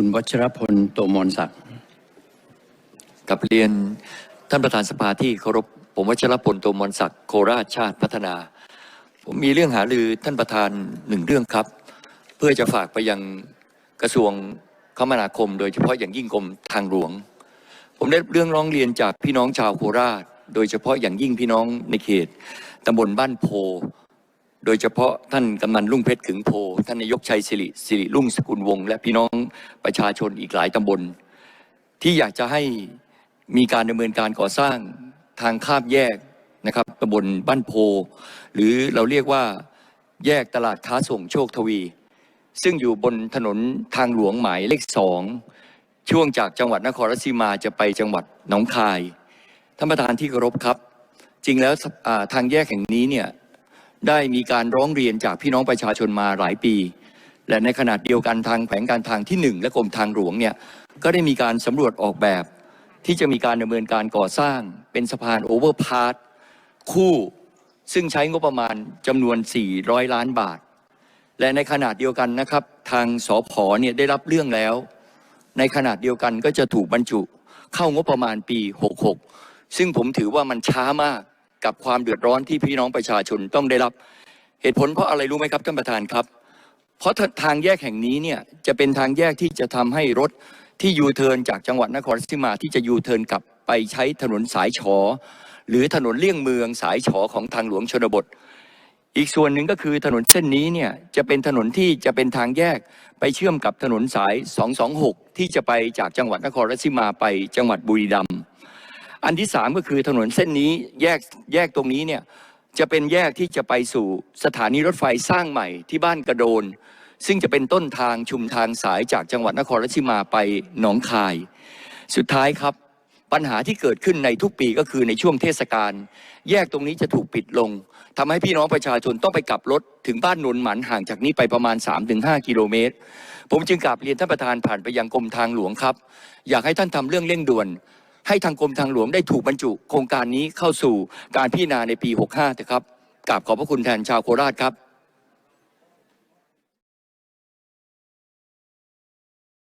คุณวัชรพลโตมนศักดิ์กับเรียนท่านประธานสภาที่เคารพผมวัชรพลโตมนศักดิ์โคราชชาติพัฒนา ผมมีเรื่องหารือท่านประธานหนึ่งเรื่องครับ เพื่อจะฝากไปยังกระทรวงคมนาคม โดยเฉพาะอย่างยิ่งกรมทางหลวง ผมได้เรื่องร้องเรียนจากพี่น้องชาวโคราช โดยเฉพาะอย่างยิ่งพี่น้องในเขตตำบลบ้านโพ โดยเฉพาะท่านกำนันรุ่งเพชรขึงโพ ท่านนายกชัยสิริสิริรุ่งสกุลวง และพี่น้องประชาชนอีกหลายตำบล ที่อยากจะให้มีการดำเนินการก่อสร้างทางข้ามแยกนะครับตำบลบ้านโพ หรือเราเรียกว่าแยกตลาดค้าส่งโชคทวี ซึ่งอยู่บนถนนทางหลวงหมายเลขสองช่วงจากจังหวัดนครราชสีมาจะไปจังหวัดหนองคายท่านประธานที่เคารพครับ จริงแล้วทางแยกแห่งนี้เนี่ย ได้มีการร้องเรียนจากพี่น้องประชาชนมาหลายปี และในขณะเดียวกันทางแผนการทางที่หนึ่งและกรมทางหลวงเนี่ยก็ได้มีการสำรวจออกแบบ ที่จะมีการดำเนินการก่อสร้าง เป็นสะพานโอเวอร์พาสคู่ซึ่งใช้งบประมาณจำนวน 400 ล้านบาท และในขณะเดียวกันนะครับ ทางสพเนี่ยได้รับเรื่องแล้ว ในขณะเดียวกันก็จะถูกบรรจุเข้างบประมาณปี 66 ซึ่งผมถือว่ามันช้ามาก กับความเดือดร้อนที่พี่น้องประชาชนต้องได้รับ เหตุผลเพราะอะไรรู้ไหมครับท่านประธานครับ เพราะทางแยกแห่งนี้เนี่ยจะเป็นทางแยกที่จะทำให้รถที่ยูเทิร์นจากจังหวัดนครราชสีมาที่จะยูเทิร์นกลับไปใช้ถนนสายฉอหรือถนนเลี่ยงเมืองสายฉอของทางหลวงชนบท อีกส่วนหนึ่งก็คือถนนเส้นนี้เนี่ยจะเป็นถนนที่จะเป็นทางแยกไปเชื่อมกับถนนสาย 226 ที่จะไปจากจังหวัดนครราชสีมาไปจังหวัดบุรีรัมย์ อันที่สามก็คือถนนเส้นนี้แยกแยกตรงนี้เนี่ยจะเป็นแยกที่จะไปสู่สถานีรถไฟสร้างใหม่ที่บ้านกระโดน ซึ่งจะเป็นต้นทางชุมทางสายจากจังหวัดนครราชสีมาไปหนองคาย สุดท้ายครับปัญหาที่เกิดขึ้นในทุกปีก็คือในช่วงเทศกาลแยกตรงนี้จะถูกปิดลงทำให้พี่น้องประชาชนต้องไปกลับรถถึงบ้านนนหมันห่างจากนี้ไปประมาณ 3-5 กิโลเมตร ผมจึงกราบเรียนท่านประธานผ่านไปยังกรมทางหลวงครับ อยากให้ท่านทำเรื่องเร่งด่วน ให้ทางกรมทางหลวงได้ถูกบรรจุ โครงการนี้เข้าสู่การพิจารณาในปี 65เถอะครับกราบขอบพระคุณแทนชาวโคราชครับ